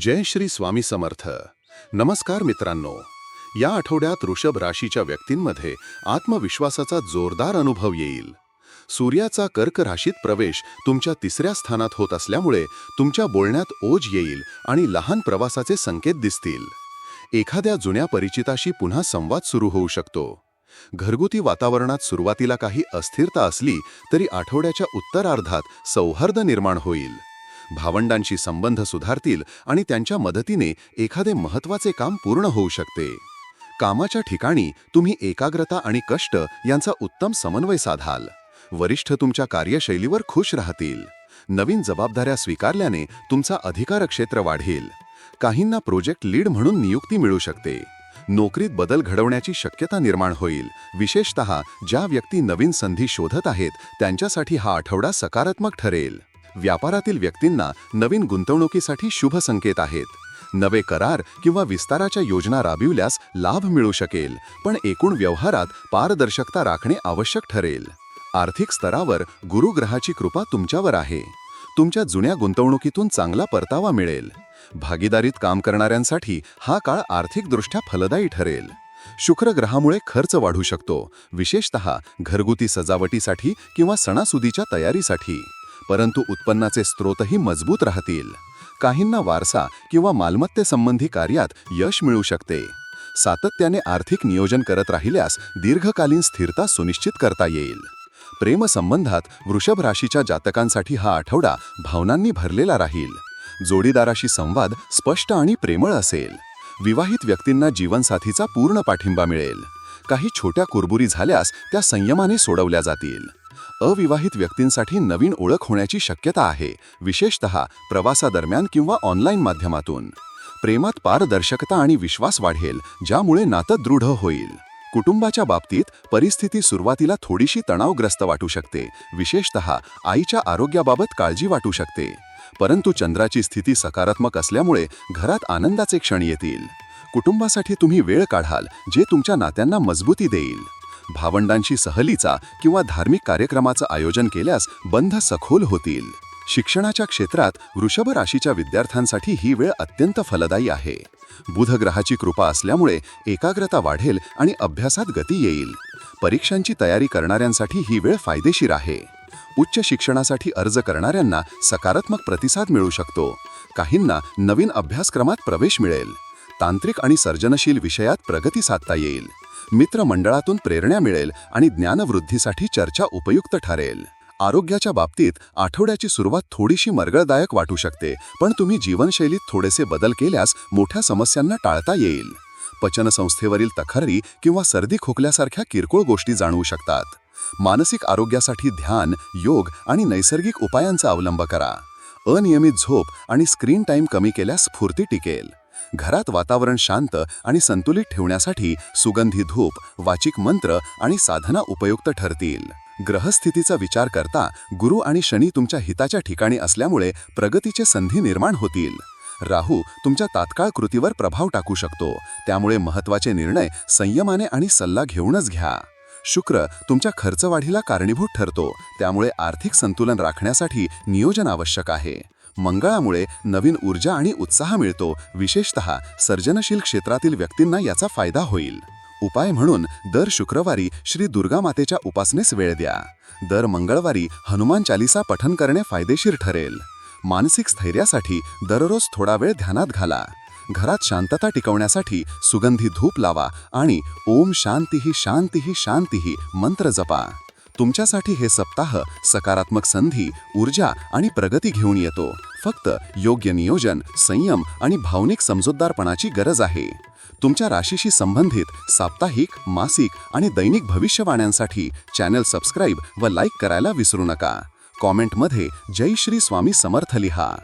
जय श्री स्वामी समर्थ. नमस्कार मित्रांनो. या आठवड्यात ऋषभ राशीच्या व्यक्तींमध्ये आत्मविश्वासाचा जोरदार अनुभव येईल. सूर्याचा कर्क राशीत प्रवेश तुमच्या तिसऱ्या स्थानात होत असल्यामुळे तुमच्या बोलण्यात ओज येईल आणि लहान प्रवासाचे संकेत दिसतील. एखाद्या जुन्या परिचिताशी पुन्हा संवाद सुरू होऊ शकतो. घरगुती वातावरणात सुरुवातीला काही अस्थिरता असली तरी आठवड्याच्या उत्तरार्धात सौहार्द निर्माण होईल. भावंडांशी संबंध सुधारतील आणि त्यांच्या मदतीने एखादे महत्त्वाचे काम पूर्ण होऊ शकते. कामाच्या ठिकाणी तुम्ही एकाग्रता आणि कष्ट यांचा उत्तम समन्वय साधाल. वरिष्ठ तुमच्या कार्यशैलीवर खुश राहतील. नवीन जबाबदाऱ्या स्वीकारल्याने तुमचा अधिकार क्षेत्र वाढेल. काहींना प्रोजेक्ट लीड म्हणून नियुक्ती मिळू शकते. नोकरीत बदल घडवण्याची शक्यता निर्माण होईल. विशेषतः ज्या व्यक्ती नवीन संधी शोधत आहेत त्यांच्यासाठी हा आठवडा सकारात्मक ठरेल. व्यापारातील व्यक्तींना नवीन गुंतवणुकीसाठी शुभ संकेत आहेत. नवे करार किंवा विस्ताराच्या योजना राबविल्यास लाभ मिळू शकेल पण एकूण व्यवहारात पारदर्शकता राखणे आवश्यक ठरेल. आर्थिक स्तरावर गुरुग्रहाची कृपा तुमच्यावर आहे. तुमच्या जुन्या गुंतवणुकीतून चांगला परतावा मिळेल. भागीदारीत काम करणाऱ्यांसाठी हा काळ आर्थिकदृष्ट्या फलदायी ठरेल. शुक्र ग्रहामुळे खर्च वाढू शकतो विशेषतः घरगुती सजावटीसाठी किंवा सणासुदीच्या तयारीसाठी. परंतु उत्पन्नाचे स्रोतही मजबूत राहतील. काहींना वारसा किंवा मालमत्तेसंबंधी कार्यात यश मिळू शकते. सातत्याने आर्थिक नियोजन करत राहिल्यास दीर्घकालीन स्थिरता सुनिश्चित करता येईल. प्रेमसंबंधात वृषभ राशीच्या जातकांसाठी हा आठवडा भावनांनी भरलेला राहील. जोडीदाराशी संवाद स्पष्ट आणि प्रेमळ असेल. विवाहित व्यक्तींना जीवनसाथीचा पूर्ण पाठिंबा मिळेल. काही छोट्या कुरबुरी झाल्यास त्या संयमाने सोडवल्या जातील. अविवाहित व्यक्तींसाठी नवीन ओळख होण्याची शक्यता आहे विशेषतः प्रवासादरम्यान किंवा ऑनलाईन माध्यमातून. प्रेमात पारदर्शकता आणि विश्वास वाढेल ज्यामुळे नातं दृढ होईल. कुटुंबाच्या बाबतीत परिस्थिती सुरुवातीला थोडीशी तणावग्रस्त वाटू शकते विशेषतः आईच्या आरोग्याबाबत काळजी वाटू शकते. परंतु चंद्राची स्थिती सकारात्मक असल्यामुळे घरात आनंदाचे क्षण येतील. कुटुंबासाठी तुम्ही वेळ काढाल जे तुमच्या नात्यांना मजबूती देईल. भावंडांशी सहलीचा किंवा धार्मिक कार्यक्रमाचं आयोजन केल्यास बंध सखोल होतील. शिक्षणाच्या क्षेत्रात वृषभ राशीच्या विद्यार्थ्यांसाठी ही वेळ अत्यंत फलदायी आहे. बुध ग्रहाची कृपा असल्यामुळे एकाग्रता वाढेल आणि अभ्यासात गती येईल. परीक्षांची तयारी करणाऱ्यांसाठी ही वेळ फायदेशीर आहे. उच्च शिक्षणासाठी अर्ज करणाऱ्यांना सकारात्मक प्रतिसाद मिळू शकतो. काहींना नवीन अभ्यासक्रमात प्रवेश मिळेल. तांत्रिक आणि सर्जनशील विषयात प्रगती साधता येईल. मित्रमंडळातून प्रेरणा मिळेल आणि ज्ञानवृद्धीसाठी चर्चा उपयुक्त ठरेल. आरोग्याच्या बाबतीत आठवड्याची सुरुवात थोडीशी मर्गळदायक वाटू शकते पण तुम्ही जीवनशैलीत थोडेसे बदल केल्यास मोठ्या समस्यांना टाळता येईल. पचनसंस्थेवरील तक्रारी किंवा सर्दी खोकल्यासारख्या किरकोळ गोष्टी जाणवू शकतात. मानसिक आरोग्यासाठी ध्यान योग आणि नैसर्गिक उपायांचा अवलंब करा. अनियमित झोप आणि स्क्रीन टाईम कमी केल्यास स्फूर्ती टिकेल. घरात वातावरण शांत आणि संतुलित ठेवण्यासाठी सुगंधी धूप वाचिक मंत्र आणि साधना उपयुक्त ठरतील. ग्रहस्थितीचा विचार करता गुरु आणि शनी तुमच्या हिताच्या ठिकाणी असल्यामुळे प्रगतीचे संधी निर्माण होतील. राहू तुमच्या तात्काळ कृतीवर प्रभाव टाकू शकतो. त्यामुळे महत्त्वाचे निर्णय संयमाने आणि सल्ला घेऊनच घ्या. शुक्र तुमच्या खर्चवाढीला कारणीभूत ठरतो. त्यामुळे आर्थिक संतुलन राखण्यासाठी नियोजन आवश्यक आहे. मंगळामुळे नवीन ऊर्जा आणि उत्साह मिळतो. विशेषतः सर्जनशील क्षेत्रातील व्यक्तींना याचा फायदा होईल. उपाय म्हणून दर शुक्रवारी श्री दुर्गा मातेच्या उपासनेस वेळ द्या. दर मंगळवारी हनुमान चालिसा पठन करणे फायदेशीर ठरेल. मानसिक स्थैर्यासाठी दररोज थोडा वेळ ध्यानात घाला. घरात शांतता टिकवण्यासाठी सुगंधी धूप लावा आणि ओम शांतीही शांतीही शांतीही मंत्र जपा. तुमच्यासाठी हे सप्ताह सकारात्मक संधी ऊर्जा आणि प्रगती घेऊन येतो. फक्त योग्य नियोजन संयम आणि भावनिक समजूतदारपणाची गरज आहे. तुमच्या राशीशी संबंधित साप्ताहिक मासिक आणि दैनिक भविष्यवाण्यांसाठी चॅनल सबस्क्राईब व लाईक करायला विसरू नका. कॉमेंटमध्ये जय श्री स्वामी समर्थ लिहा.